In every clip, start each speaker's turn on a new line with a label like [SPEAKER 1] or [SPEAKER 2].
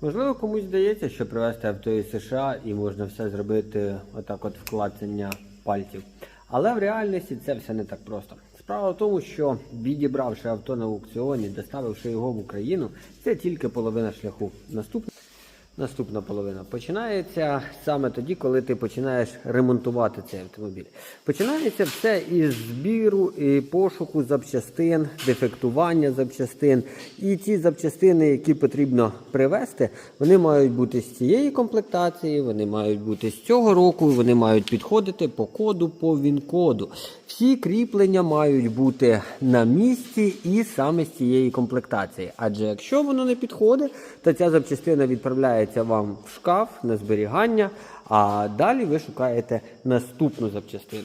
[SPEAKER 1] Можливо, комусь здається, що привезти авто із США і можна все зробити отак от вклацання пальців. Але в реальності це все не так просто. Справа в тому, що відібравши авто на аукціоні, доставивши його в Україну, це тільки половина шляху. Наступна Наступна половина починається саме тоді, коли ти починаєш ремонтувати цей автомобіль. Починається все із збіру і пошуку запчастин, дефектування запчастин. І ті запчастини, які потрібно привезти, вони мають бути з цієї комплектації, вони мають бути з цього року, вони мають підходити по коду, по ВІН-коду. Всі кріплення мають бути на місці і саме з цієї комплектації. Адже якщо воно не підходить, то ця запчастина відправляється вам в шкаф на зберігання, а далі ви шукаєте наступну запчастину.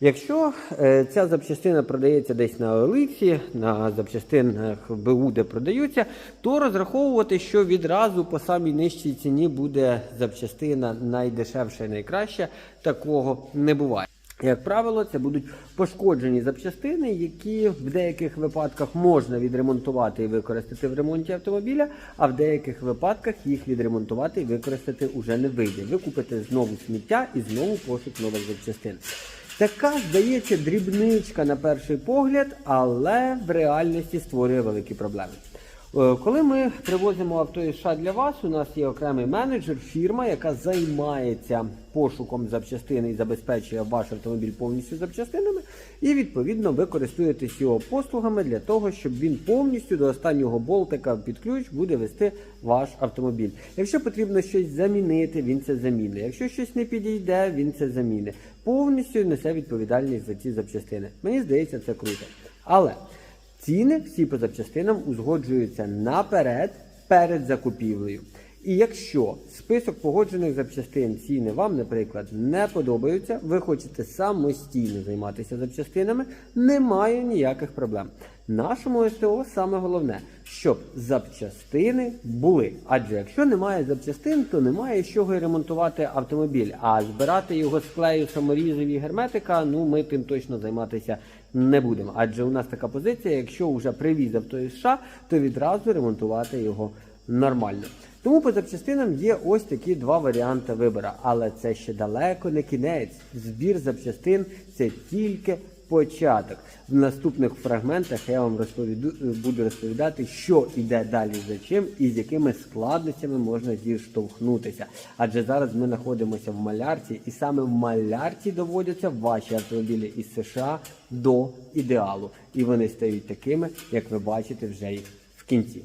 [SPEAKER 1] Якщо е, ця запчастина продається десь на Олиці, на запчастинах БУ, де продаються, то розраховувати, що відразу по самій нижчій ціні буде запчастина найдешевша і найкраща, такого не буває. Як правило, це будуть пошкоджені запчастини, які в деяких випадках можна відремонтувати і використати в ремонті автомобіля, а в деяких випадках їх відремонтувати і використати уже не вийде. Ви купите знову сміття і знову пошук нових запчастин. Така, здається, дрібничка на перший погляд, але в реальності створює великі проблеми. Е, Коли ми привозимо авто із США для вас, у нас є окремий менеджер, фірма, яка займається пошуком запчастин і забезпечує ваш автомобіль повністю запчастинами. І відповідно ви користуєтесь його послугами для того, щоб він повністю до останнього болтика під ключ буде вести ваш автомобіль. Якщо потрібно щось замінити, він це замінить. Якщо щось не підійде, він це замінить. Повністю несе відповідальність за ці запчастини. Мені здається, це круто. Але Ціни всі по запчастинам узгоджуються наперед перед закупівлею. І якщо список погоджених запчастин ціни вам, наприклад, не подобаються, ви хочете самостійно займатися запчастинами, немає ніяких проблем. Нашому СТО саме головне, щоб запчастини були. Адже якщо немає запчастин, то немає з чого і ремонтувати автомобіль. А збирати його з клею саморізів і герметика, ну ми тим точно займатися не будемо. Адже у нас така позиція, якщо вже привіз авто із США, то відразу ремонтувати його нормально. Тому по запчастинам є ось такі два варіанти вибору. Але це ще далеко не кінець. Збір запчастин це тільки початок. В наступних фрагментах я вам розповіду, буду розповідати, що йде далі за чим і з якими складностями можна зіштовхнутися. Адже зараз ми знаходимося в малярці, і саме в малярці доводяться ваші автомобілі із США до ідеалу. І вони стають такими, як ви бачите вже їх в кінці.